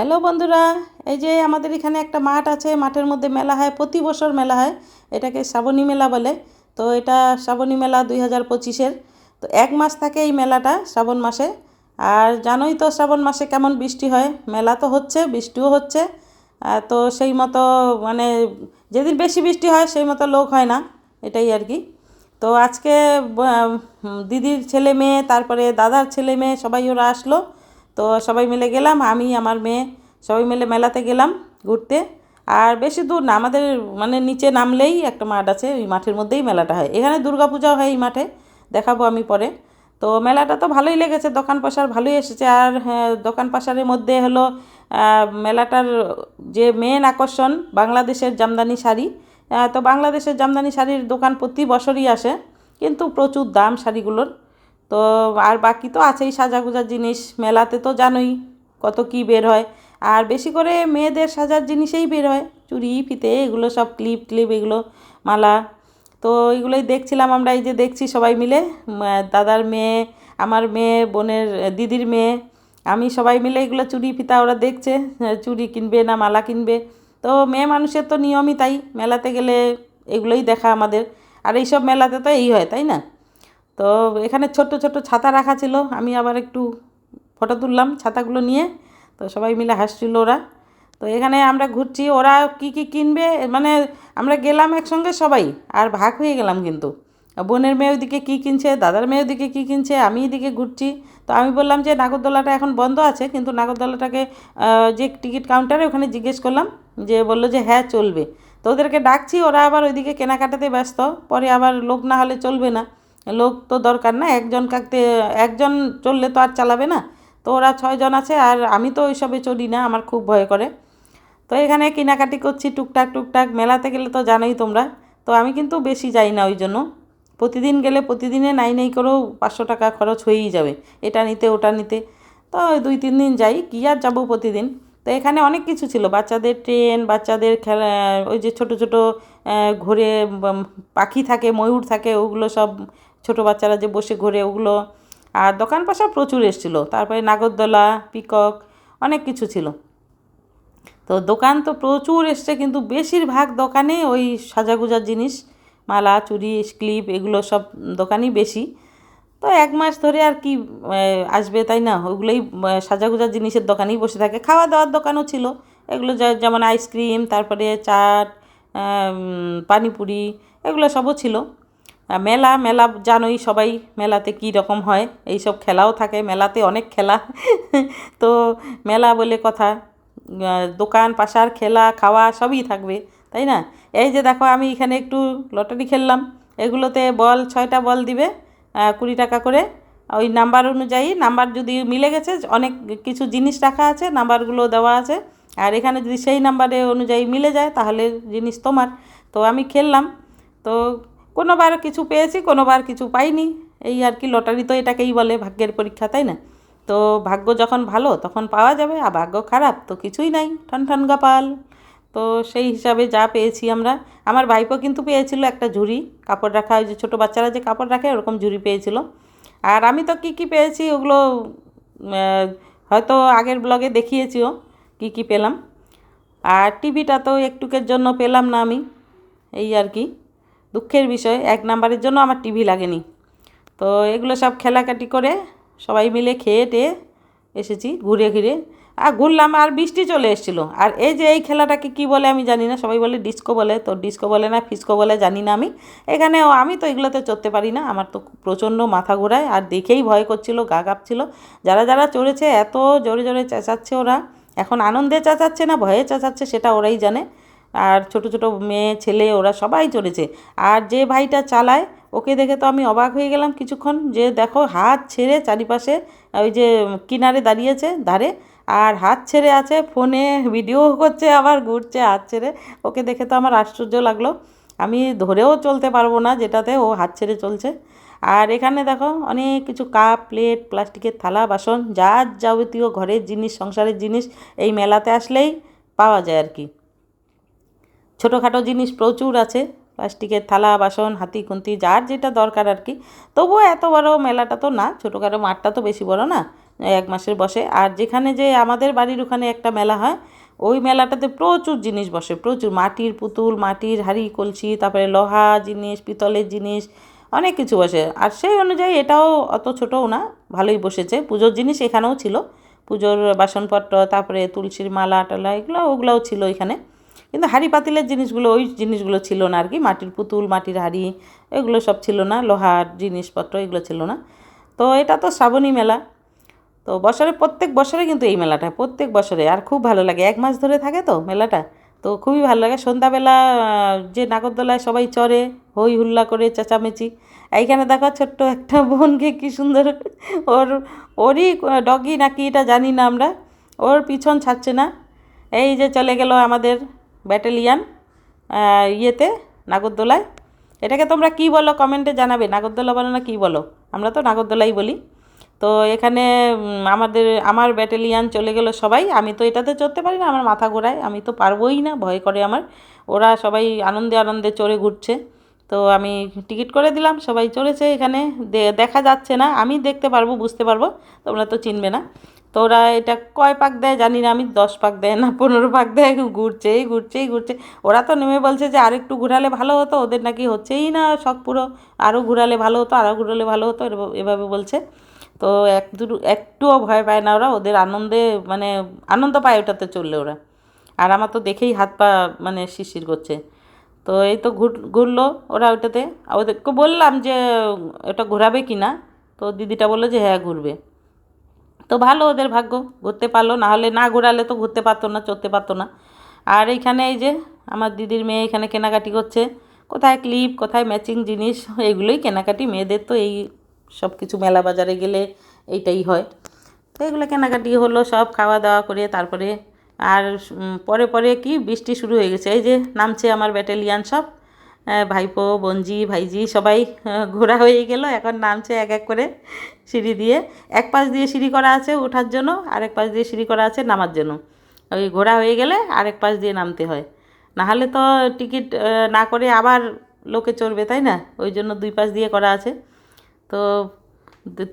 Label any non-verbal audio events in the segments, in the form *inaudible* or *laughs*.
Hello বন্ধুরা, এই যে আমাদের এখানে একটা মাঠ আছে, মাঠের মধ্যে মেলা হয়, প্রতি বছর মেলা হয়। এটাকে শ্রাবণী মেলা বলে। তো এটা শ্রাবণী মেলা দুই হাজার পঁচিশের। তো এক মাস থাকে এই মেলাটা শ্রাবণ মাসে। আর জানোই তো শ্রাবণ মাসে কেমন বৃষ্টি হয়। মেলা তো হচ্ছে, বৃষ্টিও হচ্ছে। তো সেই মতো মানে যেদিন বেশি বৃষ্টি হয়, সেই মতো লোক হয় না। এটাই আর কি। তো আজকে দিদির ছেলে মেয়ে, তারপরে দাদার ছেলে মেয়ে, সবাই ওরা আসলো। তো সবাই মিলে গেলাম আমি আমার মেয়ে সবাই মিলে মেলাতে গেলাম ঘুরতে। আর বেশি দূর না আমাদের মানে নিচে নামলেই একটা মাঠ আছে ওই মাঠের মধ্যেই মেলাটা হয়। এখানে দুর্গাপূজাও হয় এই মাঠে দেখাবো আমি পরে। তো মেলাটা তো ভালোই লেগেছে দোকান পাশার ভালোই এসেছে। আর হ্যাঁ, দোকান পাশারের মধ্যে হলো মেলাটার যে মেন আকর্ষণ বাংলাদেশের জামদানি শাড়ি। তো বাংলাদেশের জামদানি শাড়ির দোকান প্রতি বছরই আসে কিন্তু প্রচুর দাম শাড়িগুলোর। তো আর বাকি তো আছেই সাজাগুজার জিনিস। মেলাতে তো জানোই কত কি বের হয়। আর বেশি করে মেয়েদের সাজার জিনিসেই বের হয়। চুড়ি, ফিতে এগুলো সব ক্লিপ ক্লিপ এগুলো, মালা। তো এগুলোই দেখছিলাম আমরা, এই যে দেখছি সবাই মিলে। দাদার মেয়ে, আমার মেয়ে, বোনের, দিদির মেয়ে, আমি সবাই মিলে এগুলো চুড়ি, ফিতা ওরা দেখছে। চুড়ি কিনবে না মালা কিনবে। তো মেয়ে মানুষের তো নিয়মই তাই। মেলাতে গেলে এগুলোই দেখা আমাদের। আর এইসব মেলাতে তো এই হয়, তাই না? তো এখানে ছোট্ট ছোট্ট ছাতা রাখা ছিল। আমি আবার একটু ফটো তুললাম ছাতাগুলো নিয়ে। তো সবাই মিলে হাসছিল ওরা। তো এখানে আমরা ঘুরছি। ওরা কি কি কিনবে? মানে আমরা গেলাম একসঙ্গে সবাই আর ভাগ হয়ে গেলাম কিন্তু। বোনের মেয়ে ওদিকে কী কিনছে? দাদার মেয়ে ওদিকে কী কিনছে? আমি এদিকে ঘুরছি। তো আমি বললাম যে নাগরদোলাটা এখন বন্ধ আছে, কিন্তু নাগরদোলাটাকে যে টিকিট কাউন্টারে ওখানে জিজ্ঞেস করলাম। যে বলল যে হ্যাঁ চলবে। তো ওদেরকে ডাকছি। ওরা আবার ওইদিকে কেনাকাটাতে ব্যস্ত। পরে আবার লোক না হলে চলবে না। লোক তো দরকার না, একজন কাকতে, একজন চললে তো আর চালাবে না। তো ওরা ছয়জন আছে আর আমি তো ওইসবে চলি না, আমার খুব ভয় করে। তো এখানে কেনাকাটি করছি টুকটাক টুকটাক, মেলাতে গেলে তো জানোই তোমরা। তো আমি কিন্তু বেশি যাই না ওই জন্য। প্রতিদিন গেলে প্রতিদিনে নাই নাই করেও পাঁচশো টাকা খরচ হয়েই যাবে, এটা নিতে, ওটা নিতে। তো দুই, তিন দিন যাই, কী আর যাব প্রতিদিন? তো এখানে অনেক কিছু ছিল, বাচ্চাদের ট্রেন, বাচ্চাদের খেলা, ওই যে ছোট ছোট ঘোরে পাখি থাকে, ময়ূর থাকে, ওগুলো সব ছোট বাচ্চারা যে বসে ঘোরে ওগুলো। আর দোকান পাশা প্রচুর এসেছিল। তারপরে নাগরদোলা, পিকক, অনেক কিছু ছিল। তো দোকান তো প্রচুর এসছে, কিন্তু বেশিরভাগ দোকানে ওই সাজাগুজার জিনিস, মালা, চুড়ি ক্লিপ এগুলো সব দোকানই বেশি। তো এক মাস ধরে আর কি আসবে তাই না? ওগুলোই সাজাগুজার জিনিসের দোকানেই বসে থাকে। খাওয়া দাওয়ার দোকানও ছিল। এগুলো যেমন আইসক্রিম, তারপরে চাট পানিপুরি, এগুলো সবও ছিল। মেলা মেলা জানোই সবাই মেলাতে কী রকম হয়। এইসব খেলাও থাকে, মেলাতে অনেক খেলা। তো মেলা বলে কথা দোকান, পাশার খেলা, খাওয়া সবই থাকবে, তাই না? এই যে দেখো, আমি এখানে একটু লটারি খেললাম। এগুলোতে বল, ছয়টা বল দিবে কুড়ি টাকা করে। ওই নাম্বার অনুযায়ী, নাম্বার যদি মিলে গেছে, অনেক কিছু জিনিস রাখা আছে, নাম্বারগুলো দেওয়া আছে। আর এখানে যদি সেই নাম্বারে অনুযায়ী মিলে যায়, তাহলে জিনিস তোমার। তো আমি খেললাম। তো কোনোবার কিছু পেয়েছি, কোনোবার কিছু পাইনি। এই আর কি লটারি তো এটাকেই বলে ভাগ্যের পরীক্ষা, তাই না? তো ভাগ্য যখন ভালো, তখন পাওয়া যাবে, আর ভাগ্য খারাপ তো কিছুই নাই ঠন ঠন গাপাল তো সেই হিসাবে যা পেয়েছি আমরা। আমার ভাইপো কিন্তু পেয়েছিল একটা ঝুড়ি, কাপড় রাখা, ওই যে ছোটো বাচ্চারা যে কাপড় রাখে, ওরকম ঝুড়ি পেয়েছিল। আর আমি তো কী কী পেয়েছি, ওগুলো হয়তো আগের ব্লগে দেখিয়েছিও, কী কী পেলাম। আর টিভিটা তো একটুকের জন্য পেলাম না আমি, এই আর কি। দুঃখের বিষয়, এক নাম্বারের জন্য আমার টিভি লাগেনি। তো এগুলো সব খেলাকাটি করে সবাই মিলে খেয়ে টেয়ে এসেছি ঘুরে ঘুরে আর ঘুরলাম, আর বৃষ্টি চলে এসেছিল। আর এই যে এই খেলাটাকে কি বলে আমি জানি না, সবাই বলে ডিস্কো বলে। তো ডিস্কো বলে না, ফিস্কো বলে জানি না আমি। এখানে আমি তো এগুলোতে চড়তে পারি না, আমার তো প্রচণ্ড মাথা ঘোরায়। আর দেখেই ভয় করছিল, গা কাঁপছিল। যারা যারা চড়েছে, এত জোরে জোরে চেঁচাচ্ছে ওরা। এখন আনন্দে চেঁচাচ্ছে না, ভয়ে চেঁচাচ্ছে, সেটা ওরাই জানে। আর ছোট ছোট মেয়ে, ছেলে, ওরা সবাই চড়েছে আর যে ভাইটা চালায়, ওকে দেখে তো আমি অবাক হয়ে গেলাম কিছুক্ষণ যে দেখো হাত ছেড়ে চারিপাশে ওই যে কিনারে দাঁড়িয়েছে ধারে, আর হাত ছেড়ে আছে, ফোনে ভিডিও করছে, আবার ঘুরছে হাত ছেড়ে। ওকে দেখে তো আমার আশ্চর্য লাগল। আমি ধরেও চলতে পারব না যেটাতে ও হাত ছেড়ে চলছে। আর এখানে দেখো অনেক কিছু কাপ, প্লেট, প্লাস্টিকের থালা, বাসন যা যাবতীয় ঘরের জিনিস, সংসারের জিনিস এই মেলাতে আসলেই পাওয়া যায় আর কি। ছোটোখাটো জিনিস প্রচুর আছে, প্লাস্টিকের থালা, বাসন, হাতি, খুন্তি, যার যেটা দরকার আর কি। তবুও এত বড় মেলাটা তো না, ছোটোখাটো মাঠটা তো বেশি বড় না, এক মাসের বসে। আর যেখানে যে আমাদের বাড়ির ওখানে একটা মেলা হয়, ওই মেলাটাতে প্রচুর জিনিস বসে, প্রচুর মাটির পুতুল, মাটির হাড়ি, কলসি, তারপরে লোহা জিনিস, পিতলের জিনিস, অনেক কিছু বসে। আর সেই অনুযায়ী এটাও অত ছোটও না, ভালোই বসেছে। পুজোর জিনিস এখানেও ছিল, পুজোর বাসনপত্র, তারপরে তুলসীর মালা টালা এগুলো ওগুলোও ছিল এখানে। কিন্তু হাঁড়ি পাতিলের জিনিসগুলো, ওই জিনিসগুলো ছিল না আর কি মাটির পুতুল, মাটির হাঁড়ি, এগুলো সব ছিল না। লোহার জিনিসপত্র, এগুলো ছিল না। তো এটা তো শ্রাবণী মেলা। তো বছরে, প্রত্যেক বছরে কিন্তু এই মেলাটা, প্রত্যেক বছরে। আর খুব ভালো লাগে। এক মাস ধরে থাকে তো মেলাটা। তো খুবই ভালো লাগে। সন্ধ্যাবেলা যে নাগরদোলায় সবাই চড়ে, হই হুল্লা করে, চেঁচামেচি। এইখানে দেখো ছোট্ট একটা বোনকে কি সুন্দর *laughs* ওর, ওরই ডগি নাকি এটা জানি না আমরা। ওর পিছন ছাড়ছে না। এই যে চলে গেল আমাদের ব্যাটালিয়ান ইয়েতে, নাগরদোলায়। এটাকে তোমরা কি বলো? কমেন্টে জানাবে। নাগরদোলা বলো না কি বলো? আমরা তো নাগরদোলাই বলি। তো এখানে আমাদের, আমার ব্যাটালিয়ান চলে গেল সবাই। আমি তো এটাতে চড়তে পারি না, আমার মাথা ঘোরায়। আমি তো পারবোই না, ভয় করে আমার। ওরা সবাই আনন্দে আনন্দে চড়ে ঘুরছে। তো আমি টিকিট করে দিলাম, সবাই চড়েছে এখানে। দেখা যাচ্ছে না। আমি দেখতে পারব, বুঝতে পারব। তোমরা তো চিনবে না। তো ওরা এটা কয় পাক দেয় জানি না, আমি দশ পাক দেয় না, পনেরো পাক দেয় ঘুরছেই ঘুরছেই ঘুরছে। ওরা তো নেমে বলছে যে আরেকটু ঘুরালে ভালো হতো, ওদের নাকি হচ্ছেই না শখ পুরো। আরও ঘুরালে ভালো হতো আরও ঘুরালে ভালো হতো এভাবে বলছে। তো এক দুটো একটুও ভয় পায় না ওরা, ওদের আনন্দে মানে আনন্দ পায় ওটাতে চললে ওরা। আর আমার তো দেখেই হাত পা মানে শিরশির করছে। তো এই তো ঘুর, ঘুরলো ওরা ওটাতে ওদেরকে বললাম যে ওটা ঘোরাবে কি না তো দিদিটা বলল যে হ্যাঁ ঘুরবে। তো ভালো ওদের ভাগ্য, ঘুরতে পারল না হলে না ঘোরালে তো ঘুরতে পারতো না, চড়তে পারতো না। আর এইখানে এই যে আমার দিদির মেয়ে এখানে কেনাকাটি করছে, কোথায় ক্লিপ, কোথায় ম্যাচিং জিনিস, এগুলোই কেনাকাটি, মেয়েদের তো এই সব কিছু মেলা বাজারে গেলে এইটাই হয়। তো এগুলো কেনাকাটি হলো, সব খাওয়া দাওয়া করে তারপরে আর পরে পরে কি বৃষ্টি শুরু হয়ে গেছে। এই যে নামছে আমার ব্যাটালিয়ান সব। ভাইপো বঞ্জি ভাইজি সবাই ঘোরা হয়ে গেল। এখন নামছে এক এক করে সিঁড়ি দিয়ে। এক পাশ দিয়ে সিঁড়ি করা আছে ওঠার জন্য, আরেক পাশ দিয়ে সিঁড়ি করা আছে নামার জন্য। ওই ঘোরা হয়ে গেলে আরেক পাশ দিয়ে নামতে হয়। নাহলে তো টিকিট না করে আবার লোকে চড়বে, তাই না? ওই জন্য দুই পাশ দিয়ে করা আছে। তো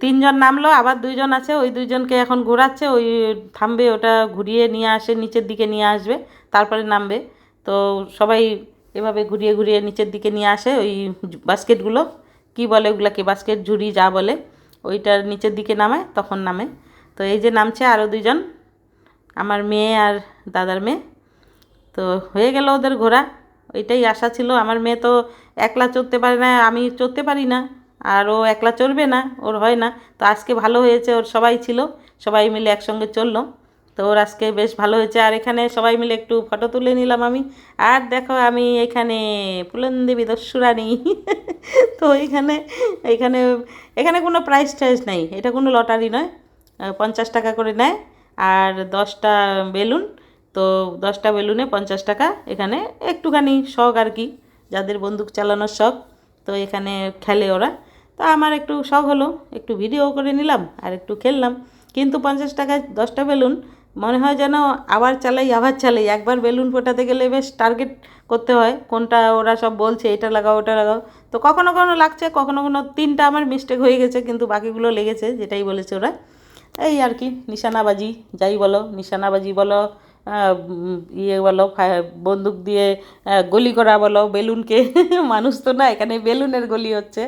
তিনজন নামলো, আবার দুইজন আছে। ওই দুইজনকে এখন ঘোরাচ্ছে, ওই থামবে, ওটা ঘুরিয়ে নিয়ে আসে, নিচের দিকে নিয়ে আসবে, তারপরে নামবে। তো সবাই এভাবে ঘুরিয়ে ঘুরিয়ে নিচের দিকে নিয়ে আসে ওই বাস্কেটগুলো। কি বলে ওগুলাকে? বাস্কেট, ঝুড়ি, যা বলে। ওইটার নিচের দিকে নামায়, তখন নামে। তো এই যে নামছে আরও দুইজন, আমার মেয়ে আর দাদার মেয়ে। তো হয়ে গেল ওদের ঘোরা। ওইটাই আশা ছিল। আমার মেয়ে তো একলা চড়তে পারে না, আমি চড়তে পারি না। আর ও একলা চড়বে না, ওর হয় না। তো আজকে ভালো হয়েছে, ওর সবাই ছিল। সবাই মিলে একসঙ্গে চলল তো ওর আজকে বেশ ভালো হয়েছে। আর এখানে সবাই মিলে একটু ফটো তুলে নিলাম আমি। আর দেখো আমি এখানে পুলনদেবী দস্যুরানি। তো এখানে এখানে এখানে কোনো প্রাইস টাইজ নেই। এটা কোনো লটারি নয়। পঞ্চাশ টাকা করে নেয়। আর দশটা বেলুন, তো দশটা বেলুনে পঞ্চাশ টাকা। এখানে একটুখানি শখ আর কি, যাদের বন্দুক চালানোর শখ। তো এখানে খেলে ওরা। তো আমার একটু শখ হলো, একটু ভিডিও করে নিলাম আর একটু খেললাম। কিন্তু পঞ্চাশ টাকায় দশটা বেলুন মনে হয় যেন আবার চালাই আবার চালাই। একবার বেলুন ফোটাতে গেলে বেশ টার্গেট করতে হয়, কোনটা ওরা সব বলছে, এটা লাগাও, ওটা লাগাও। তো কখনো কখনো লাগছে, কখনো কখনো তিনটা আমার মিস্টেক হয়ে গেছে, কিন্তু বাকিগুলো লেগেছে, যেটাই বলেছে ওরা। এই আর কি, নিশানাবাজি, যাই বলো, নিশানাবাজি বলো ইয়ে বলো বন্দুক দিয়ে গলি করা বলো, বেলুনকে। *laughs* মানুষ তো না, এখানে বেলুনের গলি হচ্ছে।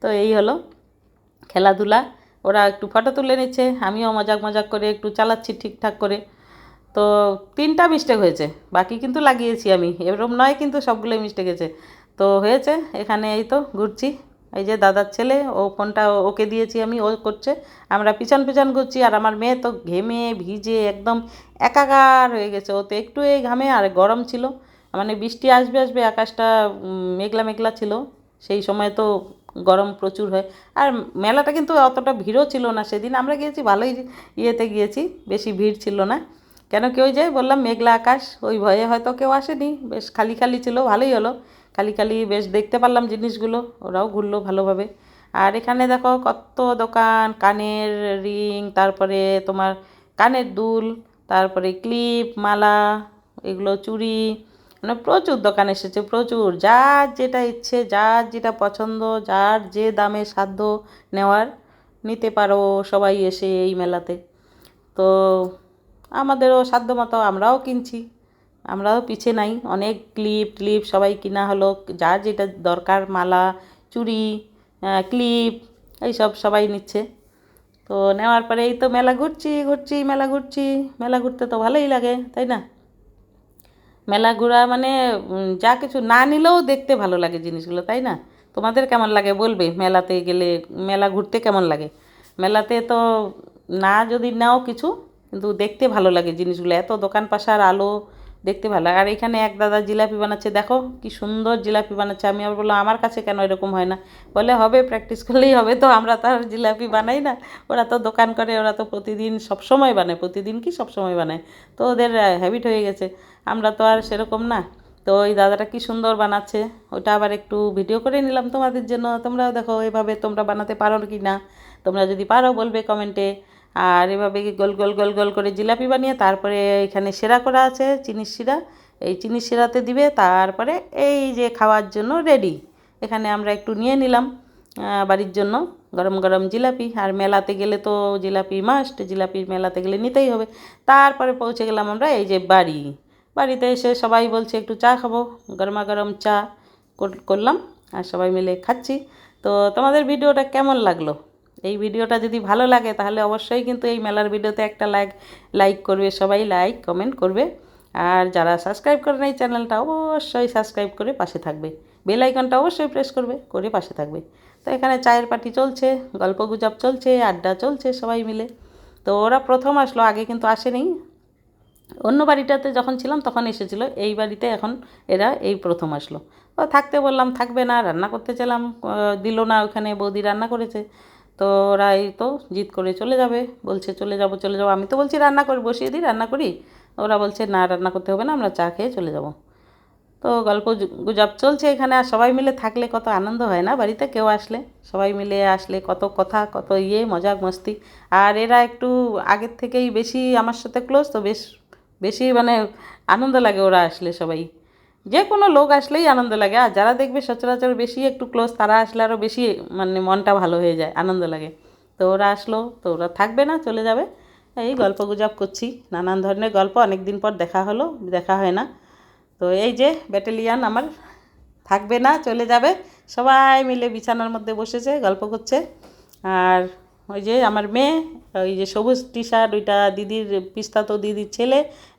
তো এই হলো খেলাধুলা। ওরা একটু ফটো তুলে নিচ্ছে, আমিও মজাক মজাক করে একটু চালাচ্ছি ঠিকঠাক করে। তো তিনটা মিস্টেক হয়েছে, বাকি কিন্তু লাগিয়েছি আমি। এরকম নয় কিন্তু সবগুলোই মিস্টেক হয়েছে তো হয়েছে, এখানে এই তো ঘুরছি। এই যে দাদার ছেলে, ও ফোনটা ওকে দিয়েছি আমি, ও করছে। আমরা পিছন পিছন ঘুরছি, আর আমার মেয়ে তো ঘেমে ভিজে একদম একাকার হয়ে গেছে। ও তো একটু এই ঘামে, আর গরম ছিল। মানে বৃষ্টি আসবে আসবে আকাশটা মেঘলা মেঘলা ছিল। সেই সময় তো গরম প্রচুর হয়। আর মেলাটা কিন্তু অতটা ভিড়ও ছিল না সেদিন। আমরা গিয়েছি, ভালোই ইয়েতে গিয়েছি, বেশি ভিড় ছিল না। কেন কেউ যায় বললাম, মেঘলা আকাশ, ওই ভয়ে হয়তো কেউ আসেনি। বেশ খালি খালি ছিল, ভালোই হলো। খালি খালি বেশ দেখতে পারলাম জিনিসগুলো, ওরাও ঘুরলো ভালোভাবে। আর এখানে দেখো কত দোকান, কানের রিং, তারপরে তোমার কানের দুল, তারপরে ক্লিপ, মালা, এগুলো চুড়ি মানে প্রচুর দোকান এসেছে, প্রচুর। যার যেটা ইচ্ছে, যার যেটা পছন্দ, যার যে দামে সাধ্য নেওয়ার, নিতে পারো সবাই এসে এই মেলাতে। তো আমাদেরও সাধ্য মতো আমরাও কিনছি। আমরাও পিছে নাই, অনেক ক্লিপ ক্লিপ সবাই কিনা হলো, যার যেটা দরকার, মালা, চুড়ি ক্লিপ, এইসব সবাই নিচ্ছে। তো নেওয়ার পরে এই তো মেলা ঘুরছি ঘুরছি, মেলা ঘুরছি, মেলা ঘুরতে তো ভালোই লাগে, তাই না? মেলা ঘোরা মানে যা কিছু না নিলেও দেখতে ভালো লাগে জিনিসগুলো, তাই না? তোমাদের কেমন লাগে বলবে? মেলাতে গেলে মেলা ঘুরতে কেমন লাগে? মেলাতে তো না যদি নাও কিছু, কিন্তু দেখতে ভালো লাগে জিনিসগুলো। এত দোকান পাশার আলো, দেখতে ভালো লাগে। আর এখানে এক দাদা জিলাপি বানাচ্ছে, দেখো কি সুন্দর জিলাপি বানাচ্ছে। আমি আবার বললাম, আমার কাছে কেন এরকম হয় না? বলে, হবে প্র্যাকটিস করলেই হবে তো, আমরা তো আর জিলাপি বানাই না। ওরা তো দোকান করে, ওরা তো প্রতিদিন সব সময় বানায়। প্রতিদিন কি সব সময় বানায়? তো ওদের হ্যাবিট হয়ে গেছে। আমরা তো আর সেরকম না। তো ওই দাদাটা কি সুন্দর বানাচ্ছে, ওটা আবার একটু ভিডিও করে নিলাম তোমাদের জন্য। তোমরাও দেখো এভাবে তোমরা বানাতে পারো কি না তোমরা যদি পারো বলবে কমেন্টে আর এভাবে গোল গোল গোল গোল করে জিলাপি বানিয়ে তারপরে এখানে সেরা করা আছে চিনির শিরা। এই চিনির শিরাতে দিবে, তারপরে এই যে খাওয়ার জন্য রেডি এখানে আমরা একটু নিয়ে নিলাম বাড়ির জন্য গরম গরম জিলাপি। আর মেলাতে গেলে তো জিলাপি মাস্ট জিলাপি মেলাতে গেলে নিতেই হবে। তারপরে পৌঁছে গেলাম আমরা এই যে বাড়ি। বাড়িতে এসে সবাই বলছে, একটু চা খাব। গরমা গরম চা কর- করলাম আর সবাই মিলে খাচ্ছি। তো তোমাদের ভিডিওটা কেমন লাগল? এই ভিডিওটা যদি ভালো লাগে, তাহলে অবশ্যই কিন্তু এই মেলার ভিডিওতে একটা লাইক লাইক করবে, সবাই লাইক, কমেন্ট করবে। আর যারা সাবস্ক্রাইব করে এই চ্যানেলটা, অবশ্যই সাবস্ক্রাইব করে পাশে থাকবে। বেল আইকনটা অবশ্যই প্রেস করবে, করে পাশে থাকবে। তো এখানে চায়ের পার্টি চলছে, গল্প গুজব চলছে, আড্ডা চলছে সবাই মিলে। তো ওরা প্রথম আসলো, আগে কিন্তু আসেনি। অন্য বাড়িটাতে যখন ছিলাম তখন এসেছিল, এই বাড়িতে এখন এরা এই প্রথম আসলো। তো থাকতে বললাম, থাকবে না, রান্না করতে চাইলাম দিল না ওখানে, বৌদি রান্না করেছে। তো ওরা এই তো জিদ করে চলে যাবে, বলছে, চলে যাব, চলে যাব। আমি তো বলছি, রান্না করে, বসিয়ে দিই, রান্না করি। ওরা বলছে, না, রান্না করতে হবে না, আমরা চা খেয়ে চলে যাব। তো গল্প গুজব চলছে এখানে, আর সবাই মিলে থাকলে কত আনন্দ হয় না বাড়িতে, কেউ আসলে, সবাই মিলে আসলে কত কথা, কত ইয়ে মজা মস্তি। আর এরা একটু আগের থেকেই বেশি আমার সাথে ক্লোজ তো বেশ বেশি মানে আনন্দ লাগে ওরা আসলে সবাই। যে কোনো লোক আসলেই আনন্দ লাগে। আর যারা দেখবে সচরাচর বেশি একটু ক্লোজ তারা আসলে আরও বেশি মানে মনটা ভালো হয়ে যায়, আনন্দ লাগে। তো ওরা আসলো, তো ওরা থাকবে না, চলে যাবে। এই গল্প গুজব করছি। নানান ধরনের গল্প অনেক দিন পর দেখা হলো, দেখা হয় না। তো এই যে ব্যাটালিয়ান আমার থাকবে না, চলে যাবে। সবাই মিলে বিছানার মধ্যে বসেছে, গল্প করছে। আর ওই যে আমার মেয়ে, ওই যে সবুজ টি শার্ট ওইটা দিদির পিস্তাতো দিদির ছেলে,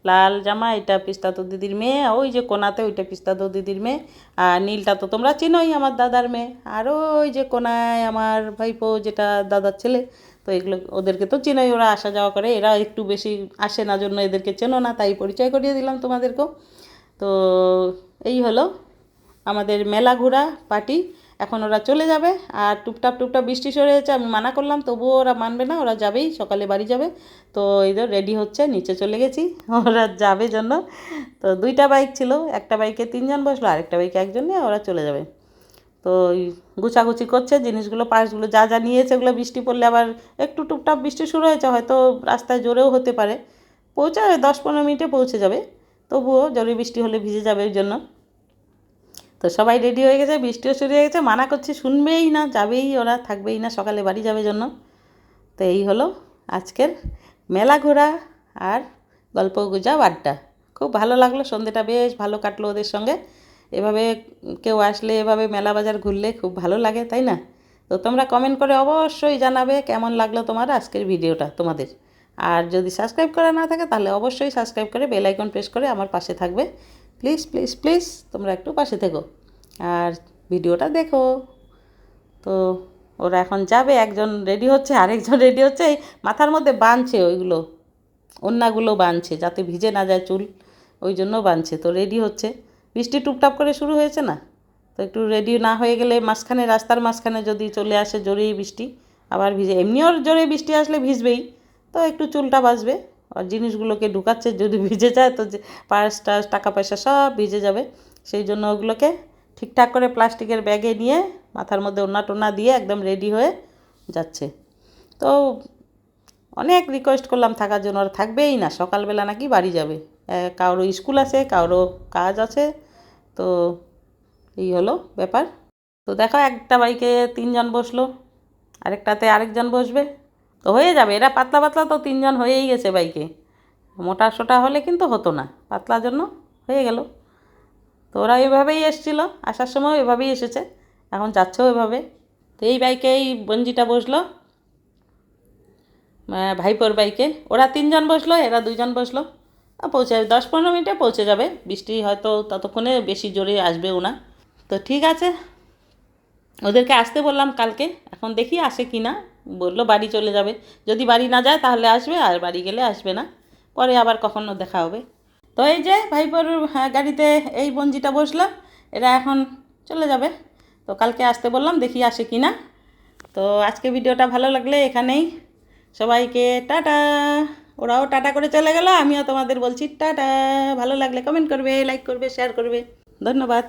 লাল জামা, এটা পিস্তাতো দিদির মেয়ে ওই যে কোনাতে ওইটা পিস্তাতো দিদির মেয়ে, আর নীলটা তো তোমরা চিনোই আমার দাদার মেয়ে, আর ওই যে কোনায় আমার ভাইপো যেটা দাদার ছেলে, তো এগুলো ওদেরকে তো চিনোই, ওরা আসা যাওয়া করে, এরা একটু বেশি আসে না জন্য এদেরকে চেনো না, তাই পরিচয় করিয়ে দিলাম তোমাদেরকেও। তো এই হলো আমাদের মেলা ঘোরা পার্টি। এখন ওরা চলে যাবে আর টুপটাপ টুপটাপ বৃষ্টি সরে যাচ্ছে আমি মানা করলাম, তবুও ওরা মানবে না, ওরা যাবেই, সকালে বাড়ি যাবে। তো তো রেডি হচ্ছে, নিচে চলে গেছি, ওরা যাবে জন্য। তো দুইটা বাইক ছিল, একটা বাইকে তিনজন বসল, আরেকটা বাইকে একজন নিয়ে ওরা চলে যাবে। তো গুছাগুছি করছে, জিনিসগুলো পার্সগুলো যা যা নিয়েছে, ওগুলো বৃষ্টি পড়লে আবার একটু টুপটাপ বৃষ্টি শুরু হয়েছে, হয়তো রাস্তায় জোরেও হতে পারে। পৌঁছাবে, দশ পনেরো মিনিটে পৌঁছে যাবে, তবুও জোরে বৃষ্টি হলে ভিজে যাবে ওই জন্য। তো সবাই রেডি হয়ে গেছে, বৃষ্টিও শুরু হয়ে গেছে, মানা করছি শুনবেই না, যাবেই ওরা, থাকবেই না, সকালে বাড়ি যাবে জন্য। তো এই হলো আজকের মেলা ঘোরা আর গল্প গুজব আড্ডা। খুব ভালো লাগল, সন্ধেটা বেশ ভালো কাটলো ওদের সঙ্গে। এভাবে কেউ আসলে এভাবে মেলা বাজার ঘুরলে খুব ভালো লাগে, তাই না? তো তোমরা কমেন্ট করে অবশ্যই জানাবে কেমন লাগল তোমার আজকের ভিডিওটা তোমাদের। আর যদি সাবস্ক্রাইব করা না থাকে তাহলে অবশ্যই সাবস্ক্রাইব করে বেল আইকন প্রেস করে আমার পাশে থাকবে। প্লিজ প্লিজ প্লিজ, তোমরা একটু পাশে থেকো। আর ভিডিওটা দেখো। তো ওরা এখন যাবে, একজন রেডি হচ্ছে, আরেকজন রেডি হচ্ছে। মাথার মধ্যে বাঁধছে ওইগুলো। ওন্নাগুলো বাঁধছে যাতে ভিজে না যায় চুল। ওই জন্য বাঁধছে তো রেডি হচ্ছে। বৃষ্টি টুপটাপ করে শুরু হয়েছে না? তো একটু রেডি না হয়ে গেলে মাঝখানে, রাস্তার মাঝখানে যদি চলে আসে জোরেই বৃষ্টি, আবার ভিজে এমনিও জোরে বৃষ্টি আসলে ভিজবেই। তো একটু চুলটা বাঁচবে। জিনিসগুলোকে ঢুকাচ্ছে, যদি ভিজে যায় তো পার্স টার্স, টাকা পয়সা সব ভিজে যাবে। সেই জন্য ওগুলোকে ঠিকঠাক করে প্লাস্টিকের ব্যাগে নিয়ে মাথার মধ্যে ওনা টোনা দিয়ে একদম রেডি হয়ে যাচ্ছে। তো অনেক রিকোয়েস্ট করলাম থাকার জন্য, আর থাকবেই না, সকালবেলা নাকি বাড়ি যাবে। কারোর স্কুল আছে কারোর কাজ আছে, তো এই হলো ব্যাপার। তো দেখো একটা বাইকে তিনজন বসল, আরেকটাতে আরেকজন বসবে। তো হয়ে যাবে। এরা পাতলা পাতলা তো তিনজন হয়েই গেছে বাইকে। মোটা সোটা হলে কিন্তু হতো না পাতলার জন্য হয়ে গেল। তো ওরা এভাবেই এসেছিল, আসার সময় এভাবেই এসেছে, এখন যাচ্ছেও এভাবে। তো এই বাইকে এই বঞ্জিটা বসল ভাইপোর বাইকে। ওরা তিনজন বসল, এরা দুইজন বসল। পৌঁছে যাবে, দশ পনেরো মিনিটে পৌঁছে যাবে। বৃষ্টি হয়তো ততক্ষণে বেশি জোরে আসবেও না। তো ঠিক আছে ওদেরকে আসতে বললাম কালকে এখন দেখি আসে কি না। বলল বাড়ি চলে যাবে। যদি বাড়ি না যায় তাহলে আসবে আর বাড়ি গেলে আসবে না। পরে আবার কখনো দেখা হবে। তো এই যে ভাইপোর হ্যাঁ, গাড়িতে এই বঞ্জিটা বসলাম এরা এখন চলে যাবে। তো কালকে আসতে বললাম দেখি আসে কি না। তো আজকে ভিডিওটা ভালো লাগলে এখানেই। সবাইকে টাটা। ওরাও টাটা করে চলে গেল আমিও তোমাদের বলছি টাটা। ভালো লাগলে কমেন্ট করবে লাইক করবে শেয়ার করবে। ধন্যবাদ।